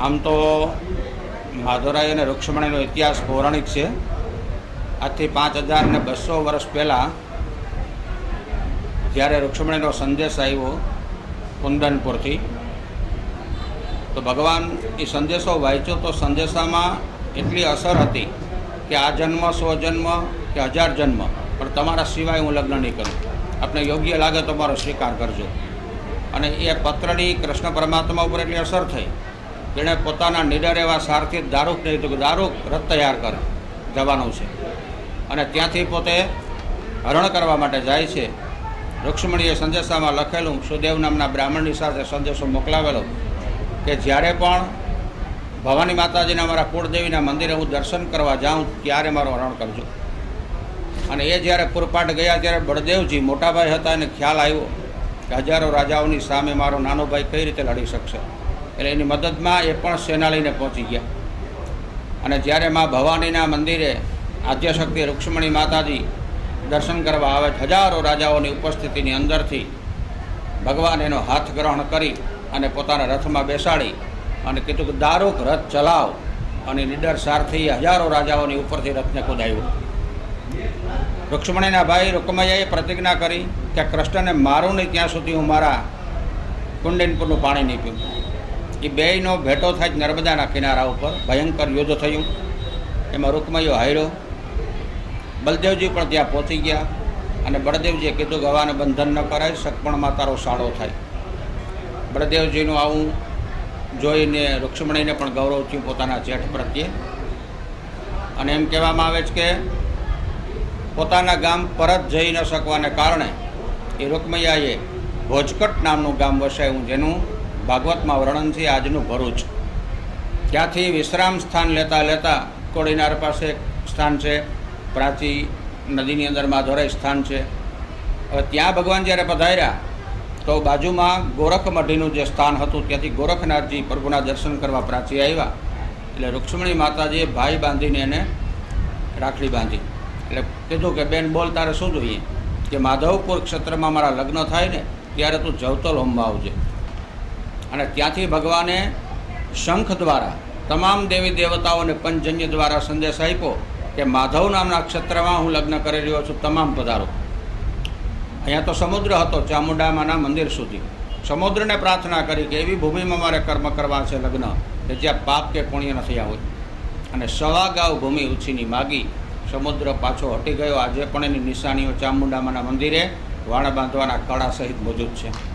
આમ તો માધવરાય અને રૂક્ષ્મણીનો ઇતિહાસ પૌરાણિક છે. આજથી પાંચ હજાર ને બસો વર્ષ પહેલાં જ્યારે રૂક્ષ્મણીનો સંદેશ આવ્યો કુંદનપુરથી, તો ભગવાન એ સંદેશો વાંચ્યો તો સંદેશામાં એટલી અસર હતી કે આ જન્મ, સો જન્મ કે હજાર જન્મ, પણ તમારા સિવાય હું લગ્ન નહીં કરું. આપને યોગ્ય લાગે તો મારો સ્વીકાર કરજો. અને એ પત્રની કૃષ્ણ પરમાત્મા ઉપર એટલી અસર થઈ તેણે પોતાના નિડર એવા સારથી દારૂક નહીં તો દારૂક રથ તૈયાર કર, જવાનું છે. અને ત્યાંથી પોતે હરણ કરવા માટે જાય છે. રૂક્ષ્મણીએ સંદેશામાં લખેલું, સુદેવ નામના બ્રાહ્મણની સાથે સંદેશો મોકલાવેલો કે જ્યારે પણ ભવાની માતાજીના મારા કુળદેવીના મંદિરે હું દર્શન કરવા જાઉં, ત્યારે મારું હરણ કરજો. અને એ જ્યારે પુરપાટ ગયા, ત્યારે બળદેવજી મોટાભાઈ હતા, એને ખ્યાલ આવ્યો કે હજારો રાજાઓની સામે મારો નાનો ભાઈ કઈ રીતે લડી શકશે? એટલે એની મદદમાં એ પણ સેના લઈને પહોંચી ગયા. અને જ્યારે મા ભવાનીના મંદિરે આદ્યશક્તિ રૂક્ષ્મણી માતાજી દર્શન કરવા આવે, હજારો રાજાઓની ઉપસ્થિતિની અંદરથી ભગવાન એનો હાથ ગ્રહણ કરી અને પોતાના રથમાં બેસાડી અને કીધું કે, દારૂક રથ ચલાવ. અને નિડર સારથી હજારો રાજાઓની ઉપરથી રથને કુદાવ્યો રૂક્ષ્મણીના ભાઈ રૂકમૈયાએ પ્રતિજ્ઞા કરી કે, કૃષ્ણને મારું નહીં, ત્યાં સુધી હું મારા કુંડિનપુરનું પાણી નહીં પીવું. એ બેયનો ભેટો થાય નર્મદાના કિનારા ઉપર. ભયંકર યુદ્ધ થયું. એમાં રૂકમયો હાર્યો બલદેવજી પણ ત્યાં પહોંચી ગયા અને બળદેવજીએ કીધું ગવાને બંધન ન કરાય સકપણમાં તારો સાળો થાય. બળદેવજીનું આવું જોઈને રૂક્ષ્મણીને પણ ગૌરવ થયું પોતાના જેઠ પ્રત્યે. અને એમ કહેવામાં આવે છે કે પોતાના ગામ પરત જઈ ન શકવાને કારણે એ રૂકમૈયાએ ભોજકટ નામનું ગામ વસાવ્યું, જેનું ભાગવતમાં વર્ણન છે આજનું ભરૂચ. ત્યાંથી વિશ્રામ સ્થાન લેતા લેતા કોડીનાર પાસે સ્થાન છે. પ્રાચી નદીની અંદર માધોરાય સ્થાન છે. હવે ત્યાં ભગવાન જ્યારે પધાર્યા, તો બાજુમાં ગોરખમઢીનું જે સ્થાન હતું, ત્યાંથી ગોરખનાથજી પ્રભુના દર્શન કરવા પ્રાચી આવ્યા. એટલે રૂક્ષ્મણી માતાજીએ ભાઈ બાંધીને એને રાખડી બાંધી. એટલે કીધું કે, બેન, બોલ, તારે શું જોઈએ? કે માધવપુર ક્ષેત્રમાં મારા લગ્ન થાય ને, ત્યારે તું જવતલ હોમવા આવજે. અને ત્યાંથી ભગવાને શંખ દ્વારા તમામ દેવી દેવતાઓને પંચજન્ય દ્વારા સંદેશ આપ્યો કે માધવ નામના ક્ષેત્રમાં હું લગ્ન કરી રહ્યો છું તમામ પધારો. અહીંયા તો સમુદ્ર હતો, ચામુંડામાના મંદિર સુધી. સમુદ્રને પ્રાર્થના કરી કે એવી ભૂમિમાં મારે કર્મ કરવા છે લગ્ન, કે જ્યાં પાપ કે પુણ્ય ન થયા હોય. અને સવા ગાઉ ભૂમિ ઉછીની માગી સમુદ્ર પાછો હટી ગયો. આજે પણ એની નિશાનીઓ ચામુંડામાના મંદિરે વાણ બાંધવાના કળા સહિત મોજૂદ છે.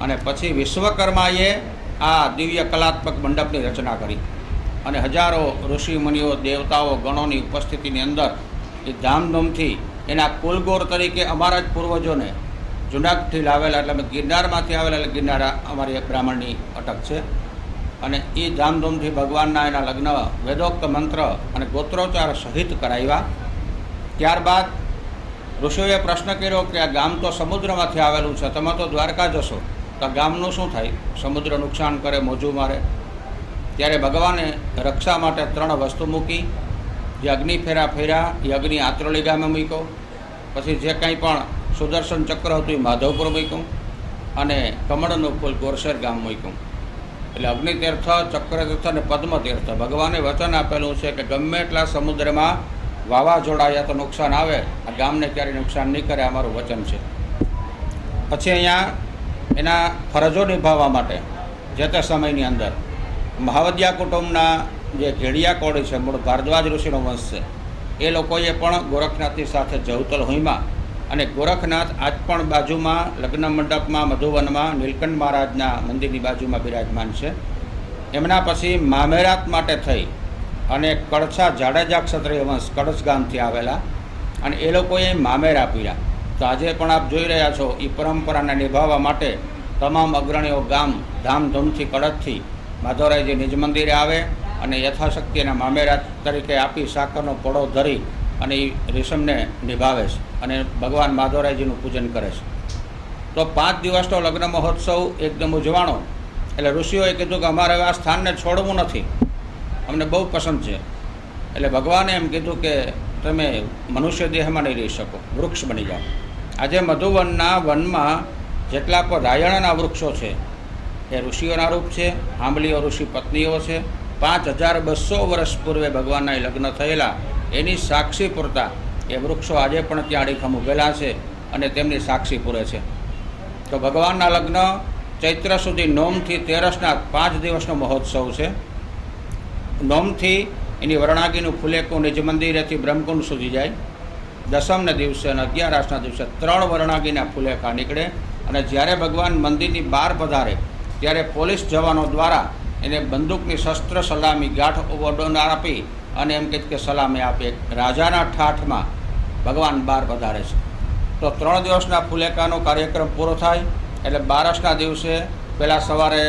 અને પછી વિશ્વકર્માએ આ દિવ્ય કલાત્મક મંડપની રચના કરી. અને હજારો ઋષિ મુનિઓ દેવતાઓ, ગણોની ઉપસ્થિતિની અંદર એ ધામધૂમથી એના કુલગોર તરીકે અમારા જ પૂર્વજોને જુનાગઢથી લાવેલા, એટલે અમે ગિરનારમાંથી આવેલા, એટલે ગિરનાર અમારી એક બ્રાહ્મણની અટક છે. અને એ ધામધૂમથી ભગવાનના એના લગ્ન, વેદોક્ત મંત્ર અને ગોત્રોચ્ચાર સહિત કરાવ્યા. ત્યારબાદ ઋષિઓએ પ્રશ્ન કર્યો કે આ ગામ તો સમુદ્રમાંથી આવેલું છે, તમે તો દ્વારકા જશો. તો ગામનું શું થાય? સમુદ્ર નુકસાન કરે, મોજું મારે. ત્યારે ભગવાને રક્ષા માટે ત્રણ વસ્તુ મૂકી. જે અગ્નિ ફેરા ફેર્યા એ અગ્નિ આત્રોલી ગામે મૂક્યો. પછી જે કંઈ પણ સુદર્શન ચક્ર હતું, એ માધવપુર મૂક્યું. અને કમળનું ફૂલ ગોરસેર ગામ મૂક્યું. એટલે અગ્નિ તીર્થ, ચક્ર તીર્થ અને પદ્મ તીર્થ. ભગવાને વચન આપેલું છે કે ગમે એટલા સમુદ્રમાં વાવાઝોડા યા તો નુકસાન આવે. આ ગામને ક્યારેય નુકસાન નહીં કરે અમારું વચન છે. પછી અહીંયા એના ફરજો નિભાવવા માટે જે તે સમયની અંદર મહાવદ્યા કુટુંબના જે ઘેડિયા કોળી છે, મૂળ ભારદ્વાજ ઋષિનો વંશ છે, એ લોકોએ પણ ગોરખનાથની સાથે જવતલ હોઈમાં અને ગોરખનાથ આજ પણ બાજુમાં લગ્ન મંડપમાં, મધુવનમાં, નીલકંઠ મહારાજના મંદિરની બાજુમાં બિરાજમાન છે. એમના પછી મામેરાત માટે થઈ અને કળછા જાડેજા ક્ષત્રિય વંશ કળશ ગામથી આવેલા અને એ લોકોએ મામેરા પીર્યા તો આજે પણ આપ જોઈ રહ્યા છો એ પરંપરાને નિભાવવા માટે તમામ અગ્રણીઓ ગામ ધામધૂમથી કડકથી માધવરાયજી નિજ મંદિરે આવે અને યથાશક્તિ એના મામેરા તરીકે આપી સાકરનો પડો ધરી અને એ રેશમને નિભાવે છે અને ભગવાન માધવરાયજીનું પૂજન કરે છે. તો પાંચ દિવસનો લગ્ન મહોત્સવ એકદમ ઉજવાણો. એટલે ઋષિઓએ કીધું કે અમારે આ સ્થાનને છોડવું નથી. અમને બહુ પસંદ છે. એટલે ભગવાને એમ કીધું કે તમે મનુષ્ય દેહમાં નહીં રહી શકો, વૃક્ષ બની જાઓ. આજે મધુવનના વનમાં જેટલા પણ રાયણના વૃક્ષો છે, એ ઋષિઓના રૂપ છે આંબલીઓ ઋષિ પત્નીઓ છે. પાંચ હજાર બસો વર્ષ પૂર્વે ભગવાનના લગ્ન થયેલા. એની સાક્ષી પૂરતા એ વૃક્ષો આજે પણ ત્યાં અડીખમ ઉભેલા છે અને તેમની સાક્ષી પૂરે છે. તો ભગવાનના લગ્ન ચૈત્ર સુધી નોમથી તેરસના પાંચ દિવસનો મહોત્સવ છે. નોમથી એની વર્ણાગીનું ફુલેકું નિજ મંદિરેથી બ્રહ્મકુંડ સુધી જાય. દસમને દિવસે અને અગિયારસના દિવસે ત્રણ વર્ણાગીના ફુલેકા નીકળે. અને જ્યારે ભગવાન મંદિરની બહાર પધારે, ત્યારે પોલીસ જવાનો દ્વારા એને બંદૂકની શસ્ત્ર સલામી ગાંઠ ઓવરડોનાર આપી અને એમ કે સલામી આપે રાજાના ઠાઠમાં ભગવાન બહાર પધારે છે. તો ત્રણ દિવસના ફુલેકાનો કાર્યક્રમ પૂરો થાય, એટલે બારસના દિવસે પહેલાં સવારે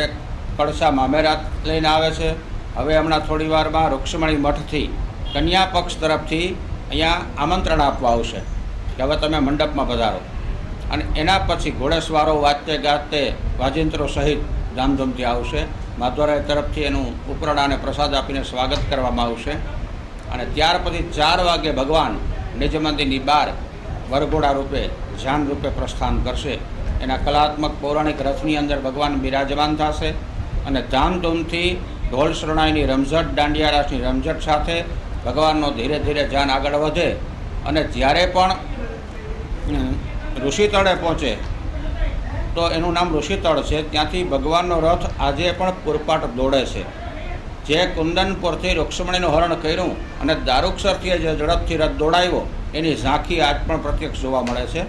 કળશા મામેરાત લઈને આવે છે. હવે હમણાં થોડી વારમાં રૂક્ષ્મણી મઠથી કન્યા પક્ષ તરફથી અહીંયા આમંત્રણ આપવા આવશે કે હવે તમે મંડપમાં પધારો. અને એના પછી ઘોડેસવારો વાતે ગાતે વાજિંત્રો સહિત ધામધૂમથી આવશે. માધવરાય તરફથી એનું ઉપરણા અને પ્રસાદ આપીને સ્વાગત કરવામાં આવશે. અને ત્યાર પછી ચાર વાગે ભગવાન નિજ બહાર વરઘોડા રૂપે જાન રૂપે પ્રસ્થાન કરશે. એના કલાત્મક પૌરાણિક રથની અંદર ભગવાન બિરાજમાન થશે. અને ધામધૂમથી ઢોલ શરણાઈની રમઝટ દાંડિયા રાસની રમઝટ સાથે ભગવાનનો ધીરે ધીરે ધ્યાન આગળ વધે અને જ્યારે પણ ઋષિતળે પહોંચે, તો એનું નામ ઋષિતળ છે. ત્યાંથી ભગવાનનો રથ આજે પણ પૂરપાટ દોડે છે. જે કુંદનપુરથી રૂક્ષ્મણીનું હરણ કર્યું અને દારૂક્ષરથી જે ઝડપથી રથ દોડાવ્યો એની ઝાંખી આજ પણ પ્રત્યક્ષ જોવા મળે છે.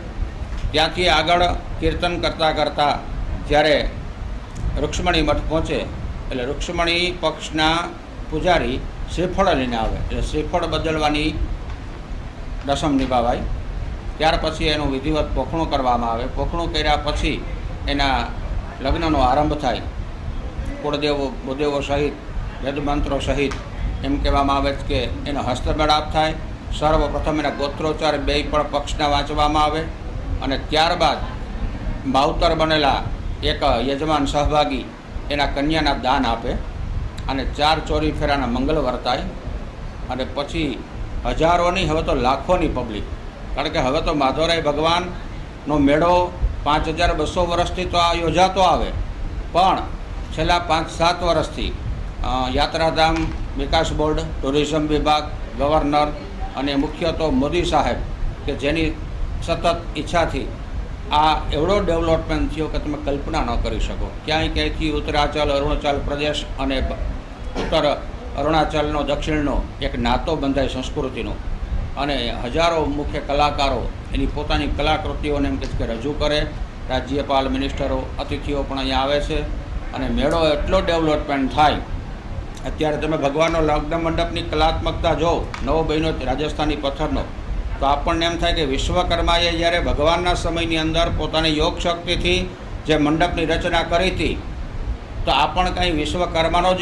ત્યાંથી આગળ કીર્તન કરતાં કરતાં જ્યારે રૂક્ષ્મણી મઠ પહોંચે, એટલે રૂક્ષ્મણી પક્ષના પૂજારી શ્રીફળ લઈને આવે. એટલે શ્રીફળ બદલવાની રસમ નિભાવાય. ત્યાર પછી એનું વિધિવત પોખણું કરવામાં આવે. પોખણું કર્યા પછી એના લગ્નનો આરંભ થાય. કુળદેવો, ભૂદેવો સહિત, વેદમંત્રો સહિત એમ કહેવામાં આવે છે કે એનો હસ્તમેળાપ થાય. સર્વપ્રથમ એના ગોત્રોચ્ચાર બે પણ પક્ષના વાંચવામાં આવે અને ત્યારબાદ માવતર બનેલા એક યજમાન સહભાગી એના કન્યાના દાન આપે. અને ચાર ચોરી ફેરાના મંગલ વર્તાય અને પછી હજારોની, હવે તો લાખોની પબ્લિક. કારણ કે હવે તો માધવરાય ભગવાનનો મેળો પાંચ હજાર બસો વર્ષથી તો આ યોજાતો આવે. પણ છેલ્લા પાંચ, સાત વર્ષથી યાત્રાધામ, વિકાસ બોર્ડ, ટુરિઝમ વિભાગ, ગવર્નર અને મુખ્ય તો મોદી સાહેબ કે જેની સતત ઈચ્છાથી આ એવડો ડેવલપમેન્ટ થયો કે તમે કલ્પના ન કરી શકો. ક્યાંય ક્યાંયથી ઉત્તરાચલ, અરુણાચલ પ્રદેશ અને ઉત્તર અરુણાચલનો, દક્ષિણનો એક નાતો બંધાય સંસ્કૃતિનો. અને હજારો મુખ્ય કલાકારો એની પોતાની કલાકૃતિઓને એમ કે રજૂ કરે. રાજ્યપાલ, મિનિસ્ટરો, અતિથિઓ પણ અહીંયા આવે છે. અને મેળો એટલો ડેવલપમેન્ટ થાય. અત્યારે તમે ભગવાનનો લગ્ન મંડપની કલાત્મકતા જો નવો બહેનો રાજસ્થાની પથ્થરનો. તો આપણને એમ થાય કે વિશ્વકર્માએ જ્યારે ભગવાનના સમયની અંદર પોતાની યોગ શક્તિથી જે મંડપની રચના કરી હતી તો આ પણ કંઈ વિશ્વકર્માનો જ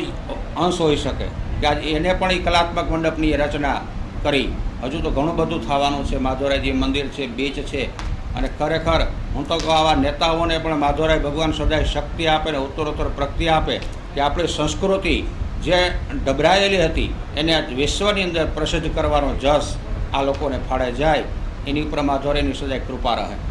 અંશ હોઈ શકે. કે આજ એને પણ એ કલાત્મક મંડપની રચના કરી. હજુ તો ઘણું બધું થવાનું છે. માધવરાયજી મંદિર છે, બીચ છે. અને ખરેખર હું તો કહું આવા નેતાઓને પણ માધવરાય ભગવાન સદાય શક્તિ આપે ને ઉત્તરોત્તર પ્રગતિ આપે કે આપણી સંસ્કૃતિ જે ડબરાયેલી હતી, એને વિશ્વની અંદર પ્રસિદ્ધ કરવાનો જસ આ લોકોને ફાળે જાય. એની ઉપર માધવરાયની સદાય કૃપા રહે.